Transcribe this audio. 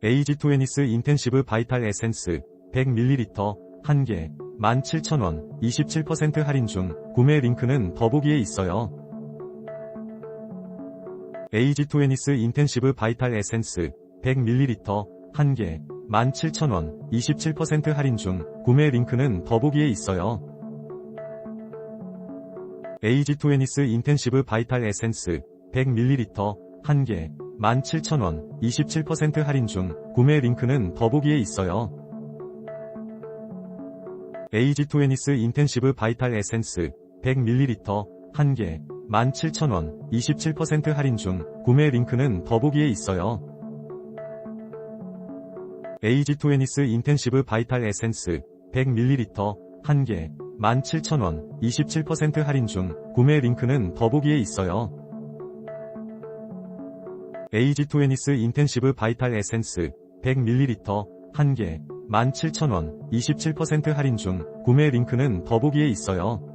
에이지2애니스 인텐시브 바이탈 에센스 100ml 1개 17,000원 27% 할인 중 구매 링크는 더보기에 있어요. 에이지2애니스 인텐시브 바이탈 에센스 100ml 1개 17,000원 27% 할인 중 구매 링크는 더보기에 있어요. 에이지2애니스 인텐시브 바이탈 에센스 100ml 1개 17,000원 27% 할인 중 구매 링크는 더보기에 있어요. 에이지2애니스 인텐시브 바이탈 에센스 100ml 1개 17,000원 27% 할인 중 구매 링크는 더보기에 있어요. 에이지2애니스 인텐시브 바이탈 에센스 100ml 1개 17,000원 27% 할인 중 구매 링크는 더보기에 있어요. 에이지2애니스 인텐시브 바이탈 에센스 100ml 1개 17,000원 27% 할인 중 구매 링크는 더보기에 있어요.